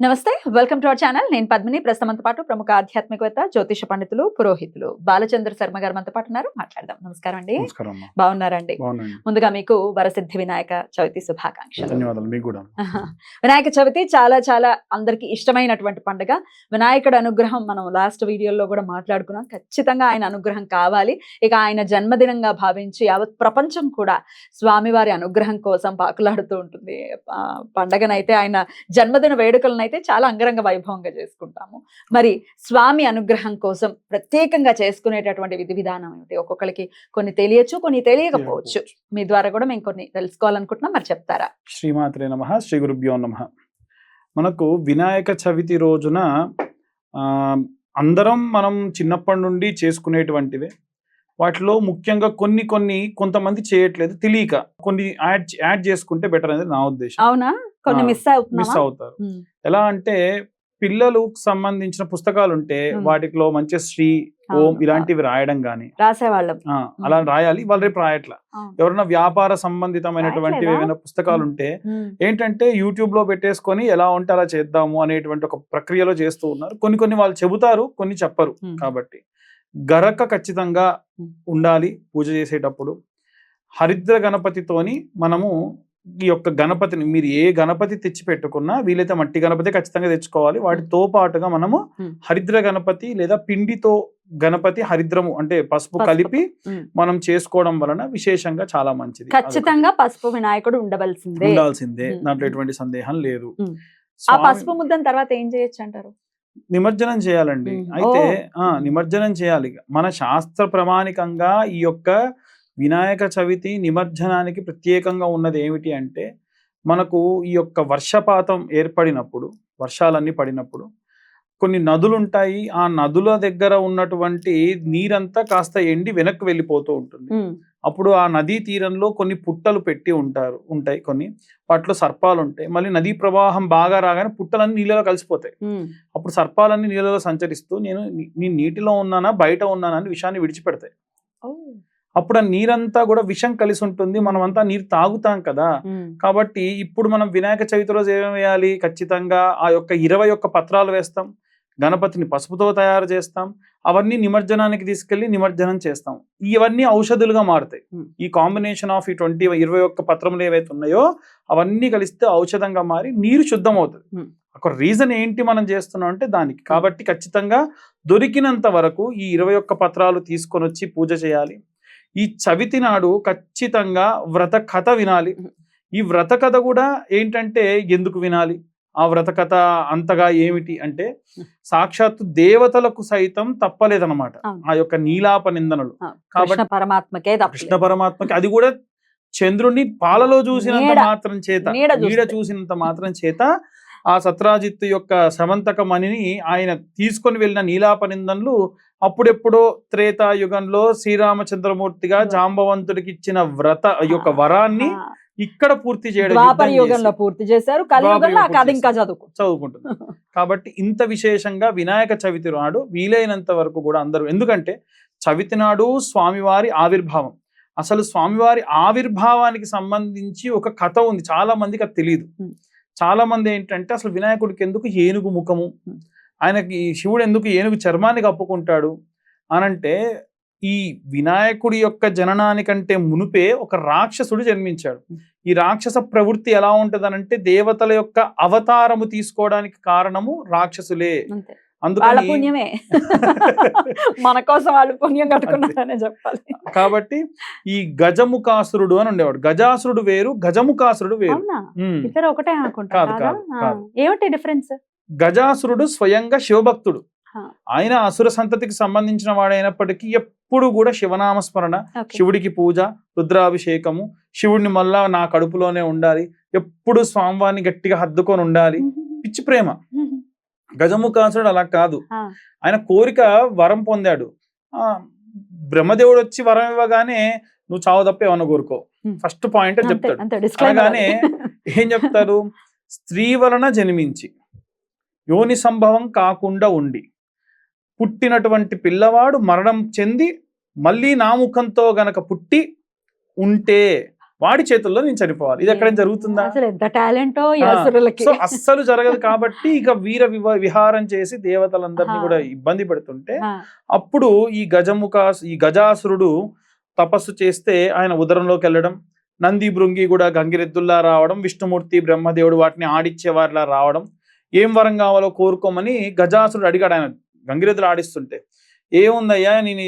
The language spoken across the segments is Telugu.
నమస్తే వెల్కమ్ టు అవర్ ఛానల్. నేను పద్మిని. ప్రస్తుతంతో పాటు ప్రముఖ ఆధ్యాత్మికవేత్త జ్యోతిష పండితులు పురోహితులు బాలచంద్ర శర్మ గారు మనతో పాటు ఉన్నారు. మాట్లాడదాం. నమస్కారం అండి. బాగున్నారండి. ముందుగా మీకు వరసిద్ధి వినాయక చవితి శుభాకాంక్షలు. ఆహా. వినాయక చవితి చాలా చాలా అందరికి ఇష్టమైనటువంటి పండుగ. వినాయకుడి అనుగ్రహం మనం లాస్ట్ వీడియోలో కూడా మాట్లాడుకున్నాం. ఖచ్చితంగా ఆయన అనుగ్రహం కావాలి. ఇక ఆయన జన్మదినంగా భావించి యావత్ ప్రపంచం కూడా స్వామివారి అనుగ్రహం కోసం పాకులాడుతూ ఉంటుంది. పండగనైతే ఆయన జన్మదిన వేడుకలను అయితే చాలా అంగరంగ వైభవంగా చేసుకుంటాము. మరి స్వామి అనుగ్రహం కోసం ప్రత్యేకంగా చేసుకునేటటువంటి విధి విధానం ఏమిటి? ఒక్కొక్కరికి కొన్ని తెలియచ్చు కొన్ని తెలియకపోవచ్చు. మీ ద్వారా కూడా మేము కొన్ని తెలుసుకోవాలనుకుంటున్నాం. మరి చెప్తారా? శ్రీమాత్రే నమ శ్రీ గురుభ్యో నమ. మనకు వినాయక చవితి రోజున అందరం మనం చిన్నప్పటి నుండి చేసుకునేటువంటివే. వాటిలో ముఖ్యంగా కొన్ని కొన్ని కొంతమంది చేయట్లేదు తెలియక కొన్ని యాడ్ యాడ్ చేసుకుంటే బెటర్ అనేది నా ఉద్దేశం అవునా కొన్ని మిస్ మిస్ అవుతారు ఎలా అంటే పిల్లలకు సంబంధించిన పుస్తకాలు ఉంటే. వాటిలో మంచి శ్రీ ఓం. ఇలాంటివి రాయడం గాని రాసేవాళ్ళం అలా రాయాలి వాళ్ళు రేపు రాయట్లా. ఎవరైనా వ్యాపార సంబంధితమైనటువంటి? ఏమైనా పుస్తకాలు. ఉంటే. ఏంటంటే యూట్యూబ్లో పెట్టేసుకొని ఎలా ఉంటే అలా చేద్దాము అనేటువంటి ఒక ప్రక్రియలో చేస్తూ ఉన్నారు కొన్ని కొన్ని వాళ్ళు చెబుతారు కొన్ని చెప్పరు. కాబట్టి గరక ఖచ్చితంగా. ఉండాలి పూజ చేసేటప్పుడు హరిద్ర గణపతితోని మనము ఈ యొక్క గణపతిని మీరు ఏ గణపతి తెచ్చి పెట్టుకున్నా వీలైతే మట్టి గణపతి ఖచ్చితంగా తెచ్చుకోవాలి వాటితో పాటుగా మనము. హరిద్ర గణపతి లేదా పిండితో గణపతి హరిద్రము అంటే పసుపు. కలిపి. మనం చేసుకోవడం వలన విశేషంగా చాలా మంచిది ఖచ్చితంగా పసుపు వినాయకుడు ఉండవలసిందే. ఉండాల్సిందే. దాంట్లో ఎటువంటి సందేహం లేదు. ఆ పసుపు ముద్దన తర్వాత ఏం చేయొచ్చు అంటారు నిమజ్జనం చేయాలండి. అయితే. ఆ నిమజ్జనం చేయాలి మన శాస్త్ర ప్రమాణికంగా ఈ యొక్క వినాయక చవితి నిమజ్జనానికి ప్రత్యేకంగా ఉన్నది ఏమిటి అంటే మనకు ఈ యొక్క వర్షపాతం ఏర్పడినప్పుడు వర్షాలన్నీ పడినప్పుడు కొన్ని నదులు ఉంటాయి ఆ నదుల దగ్గర ఉన్నటువంటి నీరంతా కాస్త ఎండి వెనక్కి వెళ్ళిపోతూ ఉంటుంది. అప్పుడు ఆ నదీ తీరంలో కొన్ని పుట్టలు పెట్టి ఉంటారు ఉంటాయి కొన్ని. వాటిలో సర్పాలు ఉంటాయి. మళ్ళీ నదీ ప్రవాహం బాగా రాగానే పుట్టలన్నీ నీళ్ళలో కలిసిపోతాయి. అప్పుడు సర్పాలన్నీ నీళ్ళలో సంచరిస్తూ నేను నీ- నీ నీటిలో ఉన్నానా బయట ఉన్నానా అని విషాన్ని విడిచిపెడతాయి. అప్పుడు ఆ నీరంతా కూడా విషం కలిసి ఉంటుంది. మనమంతా నీరు తాగుతాం కదా. కాబట్టి ఇప్పుడు మనం వినాయక చవితి రోజు ఏం వేయాలి? ఖచ్చితంగా ఆ యొక్క ఇరవై ఒక్క పత్రాలు వేస్తాం. గణపతిని పసుపుతో తయారు చేస్తాం అవన్నీ నిమజ్జనానికి తీసుకెళ్ళి నిమజ్జనం చేస్తాం. ఇవన్నీ ఔషధులుగా మారుతాయి. ఈ కాంబినేషన్ ఆఫ్ ఈ ట్వంటీ ఇరవై ఒక్క పత్రములు ఏవైతే ఉన్నాయో అవన్నీ కలిస్తే ఔషధంగా మారి నీరు శుద్ధం అవుతుంది. ఒక రీజన్ ఏంటి మనం చేస్తున్నాం అంటే దానికి. కాబట్టి ఖచ్చితంగా దొరికినంత వరకు ఈ ఇరవై ఒక్క పత్రాలు తీసుకొని వచ్చి పూజ చేయాలి. ఈ చవితి నాడు ఖచ్చితంగా వ్రత కథ వినాలి. ఈ వ్రత కథ కూడా ఏంటంటే ఎందుకు వినాలి? ఆ వ్రత కథ అంతగా ఏమిటి అంటే సాక్షాత్తు దేవతలకు సైతం తప్పలేదన్నమాట అవును. ఆ యొక్క నీలాప నిందనలు కాబట్టి- కృష్ణ పరమాత్మకే కృష్ణ. పరమాత్మకి అది కూడా చంద్రుణ్ణి పాలలో చూసినంత. మాత్రం చేత నీడ చూసినంత మాత్రం చేత ఆ సత్రాజిత్తు యొక్క సమంతక మణిని ఆయన తీసుకొని వెళ్ళిన నీలాప నిందనలు అప్పుడెప్పుడో త్రేతాయుగంలో శ్రీరామచంద్రమూర్తిగా. జాంబవంతుడికి ఇచ్చిన వ్రత యొక్క వరాన్ని ఇక్కడ పూర్తి చేయడం ద్వాపర యుగంలో పూర్తి చేశారు కలియుగంలో ఆ ద్వాపర కథ యుగం ఇంకా చదువుకో చదువుకుంటుంది. కాబట్టి ఇంత విశేషంగా వినాయక చవితి నాడు వీలైనంత వరకు కూడా అందరూ ఎందుకంటే చవితి నాడు స్వామివారి ఆవిర్భావం. అసలు స్వామివారి ఆవిర్భావానికి సంబంధించి ఒక కథ ఉంది చాలా మందికి అది తెలియదు. చాలా మంది ఏంటంటే అసలు వినాయకుడికి ఎందుకు ఏనుగు ముఖము. ఆయనకి శివుడు ఎందుకు ఏనుగు చర్మాన్ని కప్పుకుంటాడు? అనంటే ఈ వినాయకుడి యొక్క జననానికంటే మునుపే ఒక రాక్షసుడు జన్మించాడు. ఈ రాక్షస ప్రవృత్తి ఎలా ఉంటదనంటే దేవతల యొక్క అవతారము తీసుకోవడానికి కారణము రాక్షసులే. వాళ్ళ పుణ్యమే. మన కోసం వాళ్ళు పుణ్యం కట్టుకున్నారనే చెప్పాలి. కాబట్టి ఈ గజముఖాసురుడు అని ఉండేవాడు. గజాసురుడు వేరు గజముఖాసురుడు వేరు. ఇద్దరు ఒకటే అనుకుంటా. ఏమిటి డిఫరెన్స్? గజాసురుడు స్వయంగా శివభక్తుడు. ఆయన అసుర సంతతికి సంబంధించిన వాడైనప్పటికీ ఎప్పుడు కూడా శివనామస్మరణ. శివుడికి పూజ రుద్రాభిషేకము శివుడిని మళ్ళా నా కడుపులోనే ఉండాలి ఎప్పుడు స్వామివారిని గట్టిగా హద్దుకొని ఉండాలి. పిచ్చి ప్రేమ. గజముఖాసురుడు అలా కాదు. ఆయన కోరిక వరం పొందాడు. ఆ బ్రహ్మదేవుడు వచ్చి వరం ఇవ్వగానే నువ్వు చావు తప్ప ఏమన్నా కోరుకో. ఫస్ట్ పాయింట్ చెప్తాడు. అలాగానే. ఏం చెప్తారు? స్త్రీ వలన జన్మించి యోని సంభవం కాకుండా ఉండి. పుట్టినటువంటి పిల్లవాడు మరణం చెంది మళ్ళీ నా ముఖంతో గనక పుట్టి ఉంటే వాడి చేతుల్లో నేను చనిపోవాలి. ఇది ఎక్కడ జరుగుతుందా? సో అస్సలు జరగదు కాబట్టి ఇక వీర విహారం చేసి దేవతలందరినీ. కూడా ఇబ్బంది పెడుతుంటే అప్పుడు ఈ గజముఖ ఈ గజాసురుడు తపస్సు చేస్తే ఆయన ఉదరంలోకి వెళ్ళడం నంది భృంగి కూడా గంగిరెద్దుల్లా రావడం విష్ణుమూర్తి బ్రహ్మదేవుడు వాటిని ఆడిచ్చేవారిలా రావడం ఏం వరం కావాలో కోరుకోమని గజాసురుడు అడిగాడు ఆయన గంగిరెద్దులు ఆడిస్తుంటే ఏముందయ్యా నేను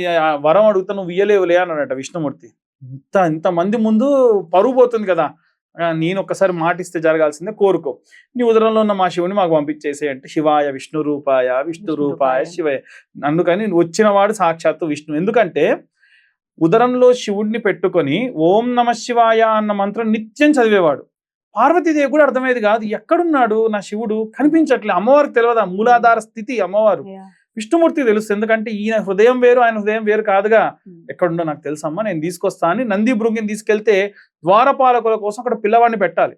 వరం అడుగుతా నువ్వు ఇయ్యలేవులే అన్నాడట విష్ణుమూర్తి. ఇంత ఇంత మంది ముందు పరువు పోతుంది కదా నేను ఒక్కసారి మాటిస్తే జరగాల్సిందే కోరుకో. నీ ఉదరంలో ఉన్న మా శివుని మాకు పంపించేసే అంటే శివాయ విష్ణు రూపాయ విష్ణు రూపాయ. శివయ అందుకని వచ్చిన వాడు సాక్షాత్తు విష్ణు. ఎందుకంటే ఉదరంలో శివుడిని పెట్టుకొని ఓం నమ శివాయ అన్న మంత్రం నిత్యం చదివేవాడు. పార్వతీదేవి కూడా అర్థమయ్యేది కాదు ఎక్కడున్నాడు నా శివుడు? కనిపించట్లే అమ్మవారికి తెలియదు మూలాధార స్థితి అమ్మవారు. విష్ణుమూర్తి తెలుసు. ఎందుకంటే ఈయన హృదయం వేరు ఆయన హృదయం వేరు కాదుగా. ఎక్కడుండో నాకు తెలుసమ్మా నేను తీసుకొస్తా అని నంది భృంగిని తీసుకెళ్తే ద్వారపాలకుల కోసం అక్కడ పిల్లవాడిని పెట్టాలి.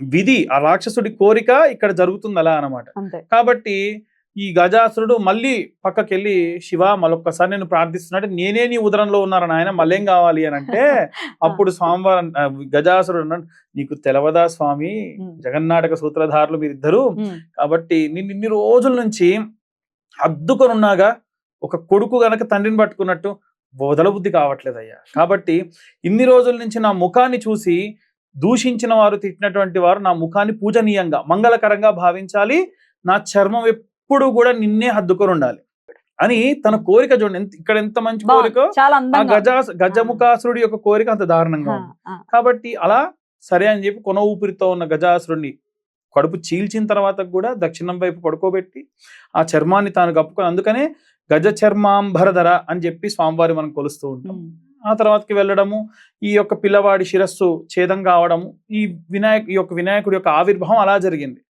విధి ఆ రాక్షసుడి కోరిక ఇక్కడ జరుగుతుంది అలా అన్నమాట. అంతే. కాబట్టి ఈ గజాసురుడు మళ్ళీ పక్కకెళ్ళి శివ మళ్ళొక్కసారి నేను ప్రార్థిస్తున్నాడు నేనే నీ ఉదరంలో ఉన్నారని ఆయన మళ్ళేం కావాలి? అని అంటే అప్పుడు స్వామివారు గజాసురుడు అన్నాడు నీకు తెలవదా స్వామి. జగన్నాటక సూత్రధారులు మీరిద్దరు. కాబట్టి నేను ఇన్ని రోజుల నుంచి అద్దుకొని ఉన్నాగా ఒక కొడుకు గనక తండ్రిని పట్టుకున్నట్టు వదలబుద్ధి కావట్లేదయ్యా. కాబట్టి ఇన్ని రోజుల నుంచి నా ముఖాన్ని చూసి దూషించిన వారు తిట్టినటువంటి వారు నా ముఖాన్ని పూజనీయంగా మంగళకరంగా భావించాలి. నా చర్మం ఎప్పుడు కూడా నిన్నే హద్దుకొని ఉండాలి అని తన కోరిక చూడండి. ఇక్కడ ఎంత మంచి. కోరిక? గజ గజముఖాసురుడి యొక్క కోరిక అంత దారుణంగా ఉంది. కాబట్టి అలా సరే అని చెప్పి కొన ఊపిరితో ఉన్న గజాసురుడిని కడుపు చీల్చిన తర్వాత కూడా దక్షిణం వైపు పడుకోబెట్టి ఆ చర్మాన్ని తాను కప్పుకొని అందుకనే గజ చర్మాంబరధర అని చెప్పి స్వామివారి మనం కొలుస్తూ ఉంటాం. ఆ తర్వాతకి వెళ్ళడము ఈ యొక్క పిల్లవాడి శిరస్సు ఛేదం కావడము ఈ వినాయక ఈ యొక్క వినాయకుడి యొక్క ఆవిర్భావం అలా జరిగింది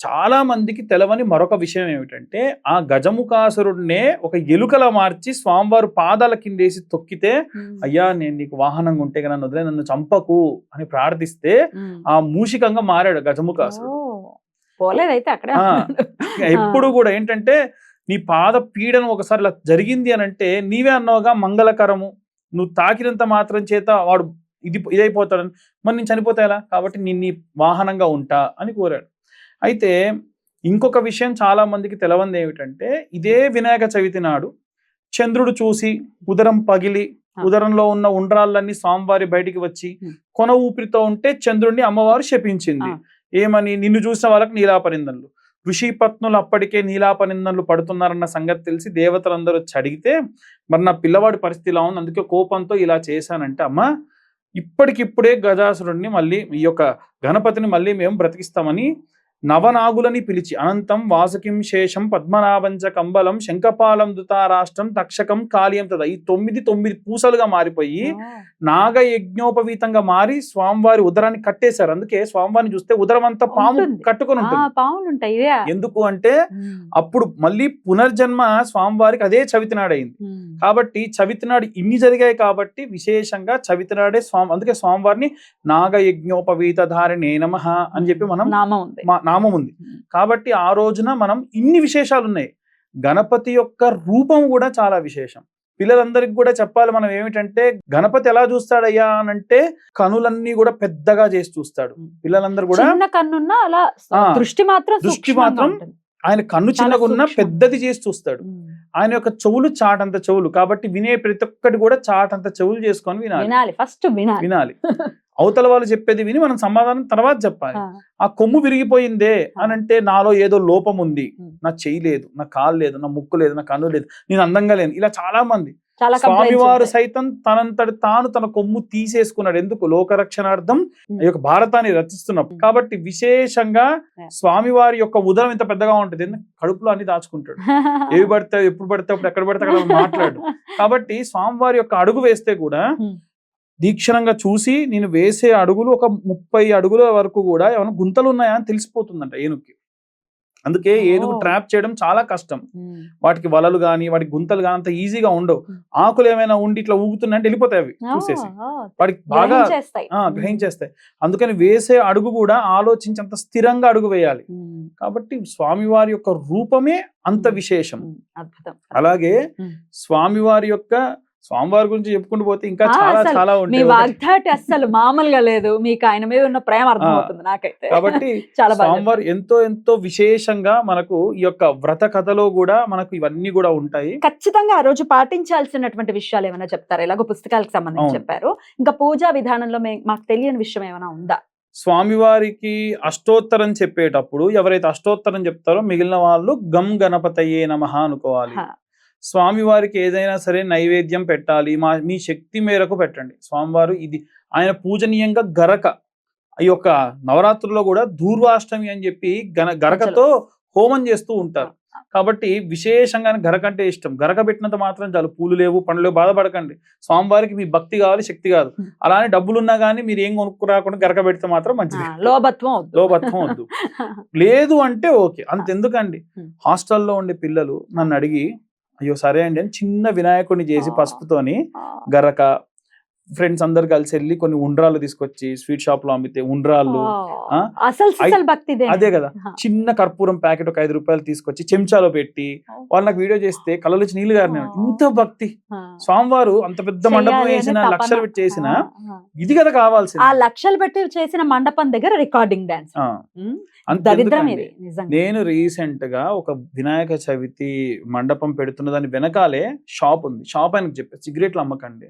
చాలా మందికి తెలవని మరొక విషయం ఏమిటంటే ఆ గజముఖాసురుడినే ఒక ఎలుకలా మార్చి స్వామివారు పాదాల కిందేసి తొక్కితే. అయ్యా నేను నీకు వాహనంగా ఉంటే నన్ను వదిలే నన్ను చంపకు అని ప్రార్థిస్తే. ఆ మూషికంగా మారాడు గజముఖాసురుడు పోలేదైతే అక్కడే. ఎప్పుడు కూడా ఏంటంటే నీ పాద పీడనం ఒకసారి ఇలా జరిగింది అని అంటే నీవే అన్నావుగా మంగళకరము నువ్వు తాకినంత మాత్రం చేత వాడు ఇది ఇదైపోతాడని మరి నేను చనిపోతా కాబట్టి నేను నీ వాహనంగా ఉంటా అని కోరాడు అయితే ఇంకొక విషయం చాలా మందికి తెలవంది ఏమిటంటే ఇదే వినాయక చవితి నాడు చంద్రుడు చూసి ఉదరం పగిలి. ఉదరంలో ఉన్న ఉండ్రాళ్ళన్నీ స్వామివారి బయటికి వచ్చి. కొన ఊపిరితో ఉంటే చంద్రుడిని అమ్మవారు శపించింది. ఏమని నిన్ను చూసిన వాళ్ళకి నీలాపనిందనలు ఋషి పత్నులు అప్పటికే నీలాపనిందనలు పడుతున్నారన్న సంగతి తెలిసి దేవతలందరూ వచ్చి అడిగితే మరి నా పిల్లవాడి పరిస్థితి ఇలా ఉంది అందుకే కోపంతో ఇలా చేశానంటే అమ్మ ఇప్పటికిప్పుడే గజాసురుడిని మళ్ళీ ఈ యొక్క గణపతిని మళ్ళీ మేము బ్రతికిస్తామని నవనాగులని పిలిచి అనంతం వాసుకిం శేషం పద్మనాభంచ కంబలం శంఖపాలం దుతారాష్ట్రం తక్షకం కాళీయం తద. ఈ తొమ్మిది తొమ్మిది పూసలుగా మారిపోయి నాగ యజ్ఞోపవీతంగా మారి స్వామివారి ఉదరాన్ని కట్టేశారు. అందుకే స్వామివారిని చూస్తే ఉదరం అంతా పాము. కట్టుకొని ఉంటుంది. ఎందుకు అంటే. అప్పుడు మళ్ళీ పునర్జన్మ స్వామివారికి అదే చవితి నాడైంది ఉమ్. కాబట్టి చవితి నాడు ఇన్ని జరిగాయి కాబట్టి విశేషంగా చవితి నాడే స్వామి అందుకే స్వామివారిని నాగ యజ్ఞోపవీత ధారిణే నమః అని చెప్పి మనం నామం నామం ఉంది. కాబట్టి ఆ రోజున మనం ఇన్ని విశేషాలు ఉన్నాయి గణపతి యొక్క రూపం కూడా చాలా విశేషం. పిల్లలందరికి కూడా చెప్పాలి మనం ఏమిటంటే గణపతి ఎలా చూస్తాడయ్యా అని అంటే కనులన్నీ కూడా పెద్దగా చేసి చూస్తాడు. పిల్లలందరూ కూడా కన్నున్నా అలా దృష్టి మాత్రం దృష్టి మాత్రం. ఆయన కన్ను చాలా చిన్నగా ఉన్న సూక్ష్మం. పెద్దది చేసి చూస్తాడు. ఆయన యొక్క చెవులు చాటంత చెవులు. కాబట్టి వినే ప్రతి ఒక్కటి కూడా చాటంత చెవులు చేసుకొని వినాలి. వినాలి. ఫస్ట్ వినాలి. వినాలి. అవతల వాళ్ళు చెప్పేది విని మనం సమాధానం తర్వాత చెప్పాలి. ఆ, కొమ్ము విరిగిపోయిందే అని అంటే నాలో ఏదో లోపం ఉంది. నా చెయ్యి లేదు నా కాలు లేదు నా ముక్కు లేదు నా కన్ను లేదు నేను అందంగా లేను. ఇలా చాలా మంది స్వామివారు. సైతం తనంతటి తాను తన కొమ్ము తీసేసుకున్నాడు. ఎందుకు? లోకరక్షణార్థం. ఈ యొక్క భారతాన్ని రచిస్తున్నప్పుడు. ఉమ్. కాబట్టి విశేషంగా. స్వామివారి యొక్క ఉదరం ఇంత పెద్దగా ఉంటుంది. కడుపులో అన్ని దాచుకుంటాడు. ఏవి పడితే ఎప్పుడు పడితే అప్పుడు ఎక్కడ పడితే అక్కడ మాట్లాడు. కాబట్టి స్వామివారి యొక్క అడుగు వేస్తే కూడా. దీక్షణంగా చూసి నేను వేసే అడుగులు ఒక ముప్పై అడుగుల వరకు కూడా ఏమైనా గుంతలు ఉన్నాయా అని తెలిసిపోతుందంట ఏనుక్కి అందుకే ఏనుగు. ట్రాప్ చేయడం చాలా కష్టం. వాటికి వలలు గాని వాటికి గుంతలు గాని అంత ఈజీగా ఉండవు. ఆకులు ఏమైనా ఉండి ఇట్లా ఊగుతున్నాయంటే వెళ్ళిపోతాయి అవి చూసేసి వాటికి బాగా గ్రహించేస్తాయి. అందుకని వేసే అడుగు కూడా ఆలోచించి అంత స్థిరంగా అడుగు వేయాలి కాబట్టి స్వామివారి యొక్క రూపమే అంత. విశేషం అలాగే. స్వామివారి యొక్క స్వామివారి గురించి చెప్పుకుంటూ పోతే ఇంకా చాలా అసలు చాలా మీ వాగ్దాటి అస్సలు మామూలుగా లేదు. మీకు ఆయన మీద ఉన్న ప్రేమ అర్థమవుతుంది నాకైతే. కాబట్టి చాలా స్వామివారు ఎంతో ఎంతో విశేషంగా మనకు ఈ యొక్క వ్రత కథలో కూడా మనకు ఇవన్నీ కూడా ఉంటాయి. ఖచ్చితంగా ఆ రోజు పాటించాల్సినటువంటి విషయాలు ఏమైనా చెప్తారు? ఎలాగో పుస్తకాలకు సంబంధించి. చెప్పారు. ఇంకా పూజా విధానంలో మాకు తెలియని విషయం ఏమైనా ఉందా? స్వామివారికి అష్టోత్తరం చెప్పేటప్పుడు ఎవరైతే అష్టోత్తరం చెప్తారో మిగిలిన వాళ్ళు గమ్ గణపతయే నమః అనుకోవాలి. స్వామివారికి ఏదైనా సరే నైవేద్యం పెట్టాలి మా మీ శక్తి మేరకు పెట్టండి. స్వామివారు ఇది ఆయన పూజనీయంగా గరక ఈ యొక్క నవరాత్రుల్లో కూడా దూర్వాష్టమి అని చెప్పి గన గరకతో హోమం చేస్తూ ఉంటారు. కాబట్టి విశేషంగా గరక అంటే ఇష్టం. గరక పెట్టినంత మాత్రం చాలు. పూలు లేవు పండ్లు బాధపడకండి. స్వామివారికి మీ భక్తి కావాలి శక్తి కాదు. అలానే డబ్బులున్నా కానీ మీరు ఏం కొనుక్కురాకుండా గరక పెడితే మాత్రం మంచిది. లోభత్వం. లోభత్వం వద్దు. లేదు అంటే ఓకే. అంతెందుకండి. హాస్టల్లో ఉండే పిల్లలు నన్ను అడిగి అయ్యో సరే అండి అని చిన్న వినాయకుడిని చేసి. పసుపుతోని గరక ఫ్రెండ్స్ అందరు కలిసి వెళ్ళి కొన్ని ఉండ్రాలు తీసుకొచ్చి స్వీట్ షాప్లో అమ్మితే ఉండ్రాళ్ళు. అదే కదా. చిన్న కర్పూరం ప్యాకెట్ ఒక ఐదు రూపాయలు తీసుకొచ్చి చెంచాలో పెట్టి వాళ్ళు నాకు వీడియో చేస్తే కళ్ళలో వచ్చి నీళ్ళు గారిన. ఇంత భక్తి. స్వామివారు అంత పెద్ద మండపం వేసిన. లక్షలు పెట్టి చేసిన. ఇది కదా కావాల్సింది ఆ లక్షలు పెట్టి చేసిన మండపం దగ్గర రికార్డింగ్ డాన్స్ నేను రీసెంట్గా ఒక వినాయక చవితి మండపం పెడుతున్న దాని వెనకాలే షాప్ ఉంది షాప్ ఆయనకు చెప్పా సిగరెట్లు అమ్మకండి.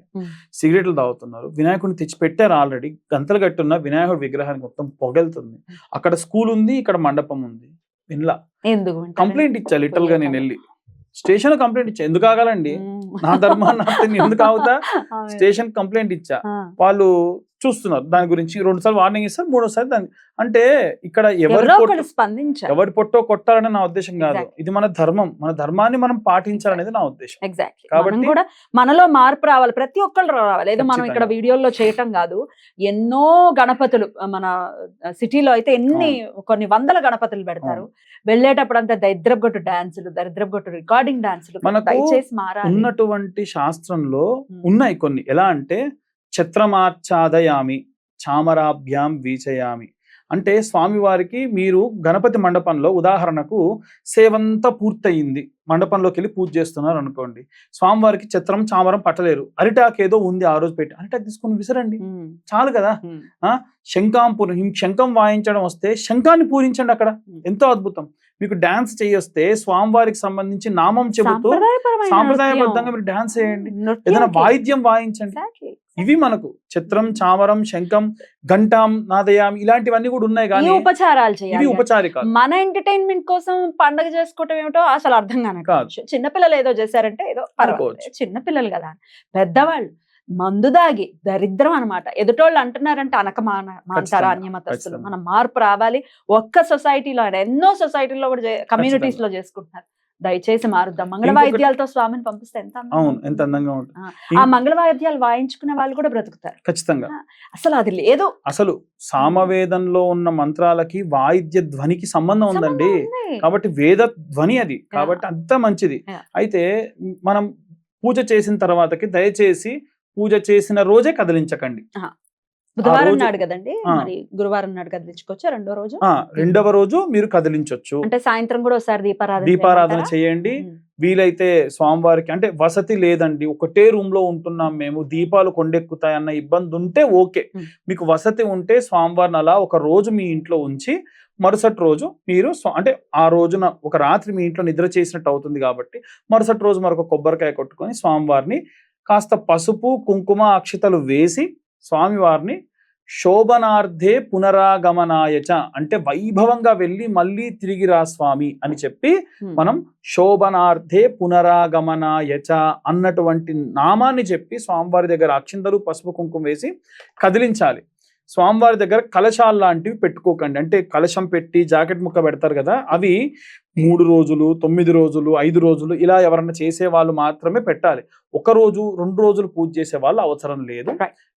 సిగరెట్లు తాగుతున్నారు వినాయకుడిని తెచ్చి పెట్టారు ఆల్రెడీ. గంతలు కట్టున్న వినాయకుడి విగ్రహానికి మొత్తం పొగెళ్తుంది. అక్కడ స్కూల్ ఉంది ఇక్కడ మండపం ఉంది. వినలా. వింటారు? కంప్లైంట్ ఇచ్చా లిటల్గా నేను వెళ్ళి. స్టేషన్ కంప్లైంట్ ఇచ్చా. ఎందుకు ఆగాలండి. నా ధర్మాన్ని నేను ఎందుకు ఆగుతా? స్టేషన్ కంప్లైంట్ ఇచ్చా. వాళ్ళు చూస్తున్నారు. దాని గురించి రెండు సార్లు వార్నింగ్ ఇస్తారు మూడోసారి దాని అంటే ఇక్కడ ఎవరి స్పందించారు. ఎవరి పొట్టో కొట్టాలని నా ఉద్దేశం కాదు. ఇది మన ధర్మం. మన ధర్మాన్ని మనం పాటించాలనేది నా ఉద్దేశం. ఎగ్జాక్ట్లీ కాబట్టి- కూడా మనలో మార్పు రావాలి. ప్రతి ఒక్కళ్ళు రావాలి. ఏదో మనం ఇక్కడ ఖచ్చితంగా. వీడియోలో చేయటం కాదు. ఎన్నో గణపతులు మన సిటీలో అయితే ఎన్ని కొన్ని వందల గణపతులు పెడతారు. వెళ్ళేటప్పుడు అంతా దరిద్రగొట్టు డాన్సులు దరిద్రగొట్టు రికార్డింగ్ డాన్సులు. దయచేసి మారాలి. ఉన్నటువంటి శాస్త్రంలో. ఉన్నాయి కొన్ని. ఎలా అంటే ఛత్రమాచ్ఛాదయామి చామరాభ్యాం వీచయామి. అంటే స్వామివారికి మీరు గణపతి మండపంలో ఉదాహరణకు సేవంతా పూర్తయింది. మండపంలోకి వెళ్ళి పూజ చేస్తున్నారు అనుకోండి. స్వామివారికి ఛత్రం చామరం పట్టలేరు. అరిటాక్ ఏదో ఉంది ఆ రోజు పెట్టి. అరిటాక్ తీసుకొని విసరండి. చాలు కదా. శంఖం పూరి శంఖం వాయించడం వస్తే శంఖాన్ని పూరించండి అక్కడ. ఎంతో అద్భుతం. మీకు డాన్స్ చేయొస్తే స్వామివారికి సంబంధించి నామం చెబుతూ సాంప్రదాయబద్ధంగా. మీరు డాన్స్ చేయండి. ఏదైనా. వాయిద్యం వాయించండి. ఇవి మనకు చిత్రం చామరం శంఖం ఘంటాం నాదయాం ఇలాంటివన్నీ కూడా ఉన్నాయి కానీ ఉపచారాలు ఇవి చేయాలి. ఉపచారికాలు. మన ఎంటర్టైన్మెంట్ కోసం పండగ చేసుకోవటం ఏమిటో అసలు అర్థం కాదు. చిన్నపిల్లలు ఏదో చేశారంటే ఏదో పర్వాలేదు. అనుకోవచ్చు. చిన్నపిల్లలు కదా పెద్దవాళ్ళు మందు దాగి దరిద్రం అన్నమాట. ఎదుటోళ్ళు అంటున్నారంటే అనక మాన మాంటారా అన్యమతస్తులు. మనం మార్పు రావాలి. ఒక్క సొసైటీలో ఎన్నో సొసైటీలో కూడా కమ్యూనిటీస్లో చేసుకుంటున్నారు. దయచేసి మారుద్దాం. మంగళ వాయిద్యాలతో స్వామిని పంపిస్తే ఎంత అవును. ఎంత అందంగా ఉంటుంది. ఆ మంగళ వాయిద్యాలు వాయించుకునే వాళ్ళు కూడా బ్రతుకుతారు. ఖచ్చితంగా. అసలు అది లేదు. అసలు సామవేదంలో ఉన్న మంత్రాలకి వాయిద్య ధ్వనికి సంబంధం ఉందండి. కాబట్టి వేద ధ్వని అది. కాబట్టి అంత మంచిది. అయితే మనం పూజ చేసిన తర్వాతకి దయచేసి పూజ చేసిన రోజే కదిలించకండి. బుధవారం నాడు కదండి. మరి గురువారం నాడు కదిలించుకోవచ్చా రెండో రోజు రెండవ రోజు మీరు కదిలించొచ్చు అంటే సాయంత్రం కూడా ఒకసారి దీపారాధన దీపారాధన? చేయండి. వీలైతే స్వామివారికి అంటే వసతి లేదండి ఒకటే రూమ్లో ఉంటున్నాం మేము దీపాలు కొండెక్కుతాయన్న ఇబ్బంది ఉంటే ఓకే. మీకు వసతి ఉంటే స్వామివారిని అలా ఒక రోజు మీ ఇంట్లో ఉంచి మరుసటి రోజు మీరు అంటే ఆ రోజున ఒక రాత్రి మీ ఇంట్లో నిద్ర చేసినట్టు అవుతుంది కాబట్టి మరుసటి రోజు మరొక కొబ్బరికాయ కొట్టుకొని స్వామివారిని కాస్త పసుపు కుంకుమ అక్షతలు వేసి స్వామివారిని శోభనార్థే పునరాగమనాయచ అంటే వైభవంగా వెళ్ళి మళ్ళీ తిరిగి రా స్వామి అని చెప్పి. మనం శోభనార్థే పునరాగమనాయచ అన్నటువంటి నామాన్ని చెప్పి స్వామివారి దగ్గర అక్షింతలు పసుపు కుంకుమ వేసి కదిలించాలి స్వామివారి దగ్గర కలశాలు లాంటివి పెట్టుకోకండి అంటే కలశం పెట్టి జాకెట్ ముక్క పెడతారు కదా అవి మూడు రోజులు తొమ్మిది రోజులు ఐదు రోజులు ఇలా ఎవరన్నా చేసే వాళ్ళు మాత్రమే పెట్టాలి ఒక రోజు రెండు రోజులు పూజ చేసే వాళ్ళు అవసరం లేదు.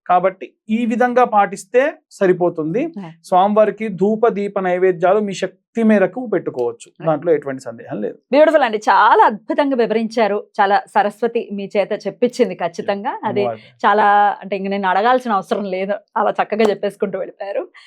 కాబట్టి ఈ విధంగా పాటిస్తే సరిపోతుంది. స్వామివారికి ధూప దీప నైవేద్యాలు మీ శక్తి శక్తి మేరకు పెట్టుకోవచ్చు. దాంట్లో ఎటువంటి సందేహం లేదు. బ్యూటిఫుల్ అండి. చాలా అద్భుతంగా వివరించారు. చాలా సరస్వతి మీ చేత చెప్పించింది ఖచ్చితంగా. అది. చాలా అంటే ఇంక నేను అడగాల్సిన అవసరం లేదు. అలా చక్కగా చెప్పేసుకుంటూ వెళ్ళిపోయారు.